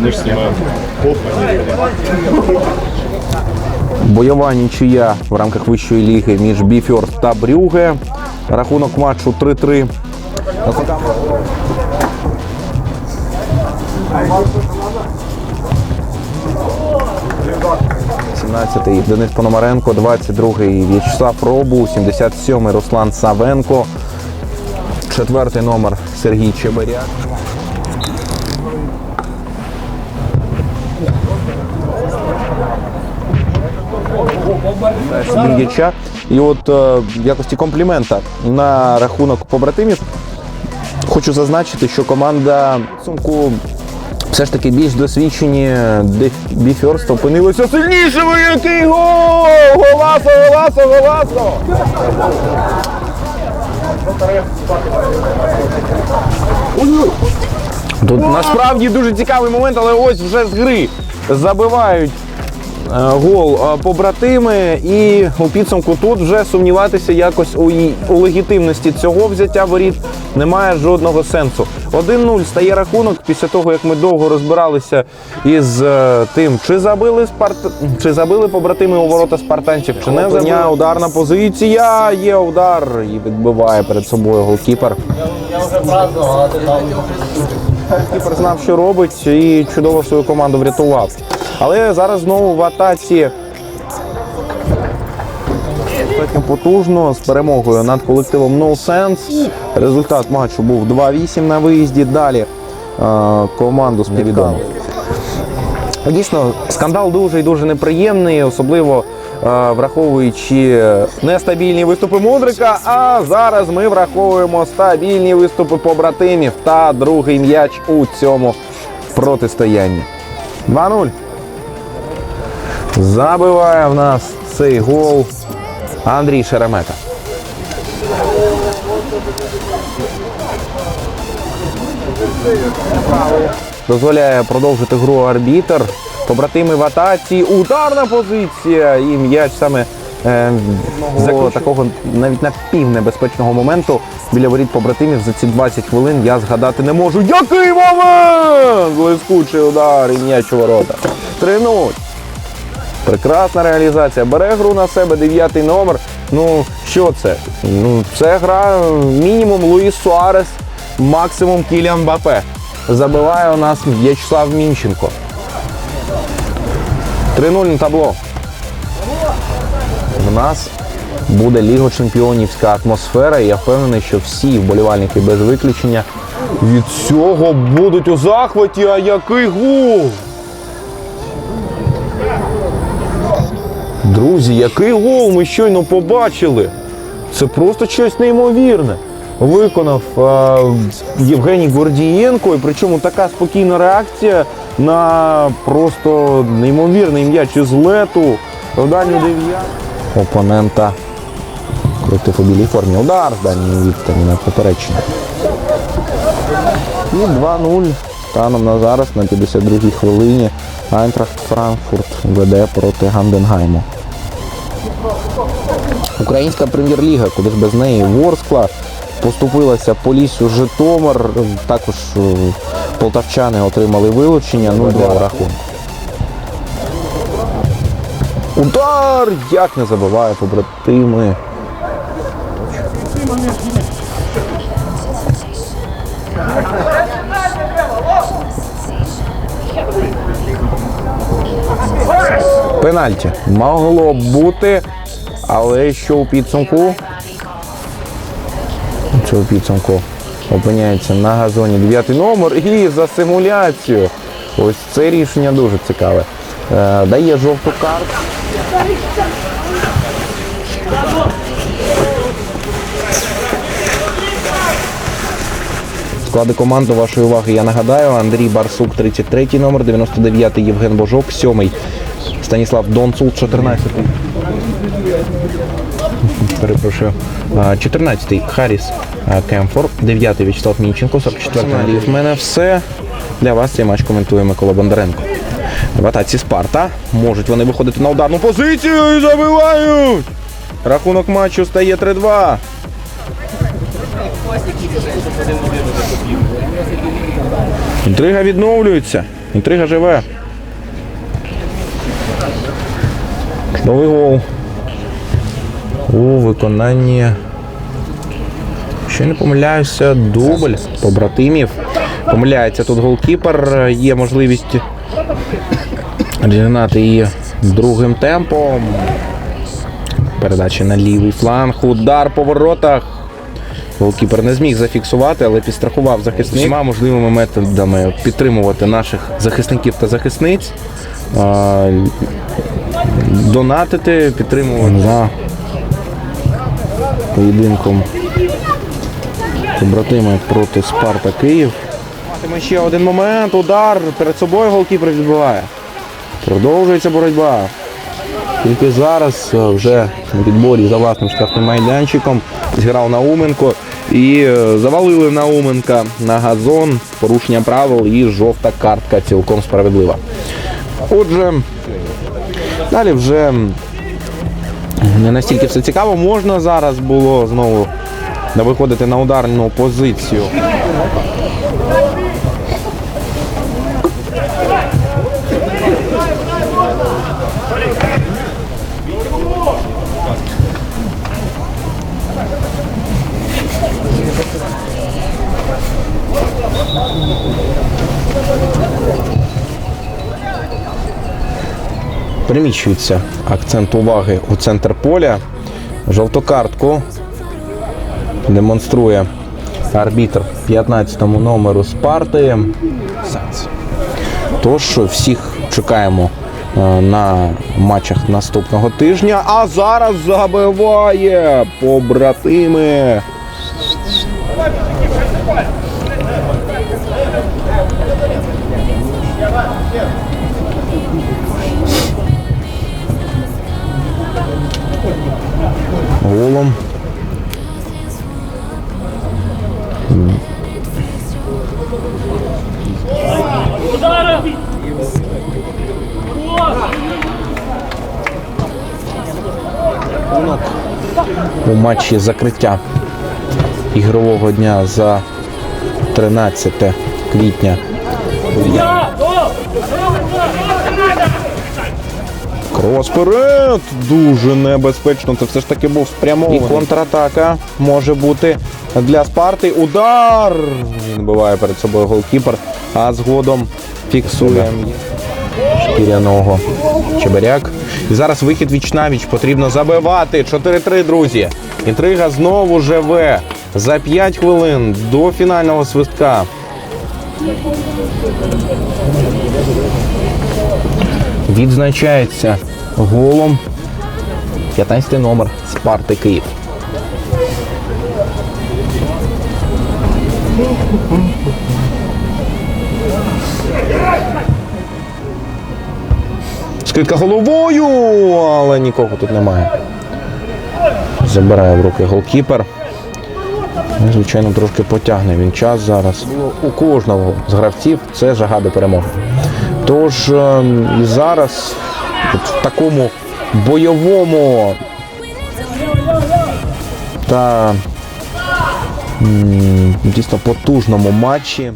Мы же снимаем плохо, Бойова нічия в рамках вищої ліги між Біфьорд та Брюге. Рахунок матчу 3-3. 17-й Денис Пономаренко, 22-й В'ячеслав Робу, 77-й Руслан Савенко, 4-й номер Сергій Чебаряк. собі. І от е, в якості комплімента на рахунок побратимів хочу зазначити, що команда в підсумку все ж таки більш досвідчені біферст опинилися сильнішими. Який гол! Голасо, голасо, голасо! Тут насправді дуже цікавий момент, але ось вже з гри забивають е, гол е, побратими, і у підсумку тут вже сумніватися якось у, у легітимності цього взяття воріт немає жодного сенсу. 1-0 стає рахунок після того, як ми довго розбиралися із е, тим, чи забили спарт... чи забили побратими у ворота спартанців, чи не забили. Ударна позиція. Є удар і відбиває перед собою голкіпер. Кіпер знав, що робить, і чудово свою команду врятував. Але зараз знову в атаці достатньо потужно з перемогою над колективом No Sense. Результат матчу був 2-8 на виїзді. Далі е, команду співвідомив. Дійсно, скандал дуже і дуже неприємний, особливо враховуючи нестабільні виступи Мудрика. А зараз ми враховуємо стабільні виступи побратимів та другий м'яч у цьому протистоянні. 2-0. Забиває в нас цей гол Андрій Шеремета. Дозволяє продовжити гру арбітер. Побратими в атаці. Ударна позиція. І м'яч саме е, з такого навіть напівнебезпечного моменту біля воріт побратимів за ці 20 хвилин я згадати не можу. Який момент! Блискучий удар і м'яч у ворота. 3-0. Прекрасна реалізація. Бере гру на себе дев'ятий номер. Ну, що це? Ну, це гра мінімум Луїс Суарес, максимум Кіліан Бапе. Забиває у нас В'ячеслав Мінченко. 3-0 на табло. В нас буде Ліго Чемпіонівська атмосфера. І я впевнений, що всі вболівальники без виключення від цього будуть у захваті. А який гол! Друзі, який гол ми щойно побачили. Це просто щось неймовірне. Виконав е, Євгеній Гордієнко, і причому така спокійна реакція на просто неймовірний м'яч із лету в дальню дев'ятку. Опонента крутив у білій формі. Удар з дальньої відстані на поперечення. І 2-0 станом на зараз на 52-й хвилині Айнтрахт Франкфурт веде проти Ганденгайму. Українська прем'єр-ліга, куди ж без неї Ворскла поступилася по лісу Житомир. Також е, полтавчани отримали вилучення 0-2 у рахунку. Удар! Як не забиває побратими. Пенальті. Могло бути, але що у підсумку? У підсумку опиняється на газоні дев'ятий номер і за симуляцію. Ось це рішення дуже цікаве. Е, дає жовту карту. Склади команди вашої уваги я нагадаю. Андрій Барсук, 33 номер, 99-й Євген Божок, 7-й Станіслав Донцул, 14-й. Перепрошую. 14-й Харіс а, Кемфор, 9-й В'ячеслав Мінченко, 44-й Андрій. В мене все. Для вас цей матч коментує Микола Бондаренко. В атаці Спарта. Можуть вони виходити на ударну позицію і забивають. Рахунок матчу стає 3-2. Інтрига відновлюється. Інтрига живе. Новий гол. У виконанні. Що не помиляюся, дубль побратимів. Помиляється тут голкіпер. Є можливість розігнати її другим темпом. Передача на лівий фланг. Удар по воротах. Голкіпер не зміг зафіксувати, але підстрахував захисник. Всіма можливими методами підтримувати наших захисників та захисниць. Донатити, підтримувати за поєдинком побратими проти Спарта Київ. Матиме ще один момент. Удар перед собою голкіпер відбиває. Продовжується боротьба. Тільки зараз е, вже на підборі за власним штрафним майданчиком зіграв Науменко і е, завалили Науменка на газон. Порушення правил і жовта картка цілком справедлива. Отже, далі вже не настільки все цікаво. Можна зараз було знову виходити на ударну позицію. Переміщується акцент уваги у центр поля. Жовту картку демонструє арбітр 15 номеру Спарти. Тож всіх чекаємо е, на матчах наступного тижня. А зараз забиває побратими. У матчі закриття ігрового дня за 13 квітня. Крос вперед! Дуже небезпечно. Це все ж таки був спрямований. І контратака може бути для Спарти. Удар! Він биває перед собою голкіпер, а згодом фіксує шкіряного Чебиряк. І зараз вихід віч навіч потрібно забивати. 4-3, друзі. Інтрига знову живе за 5 хвилин до фінального свистка. Відзначається голом 15 номер Спарти Київ. Скидка головою, але нікого тут немає. Забирає в руки голкіпер. Ну, Звичайно, трошки потягне він час зараз. У кожного з гравців це жага до перемоги. Тож ем, і зараз от в такому бойовому та дійсно потужному матчі.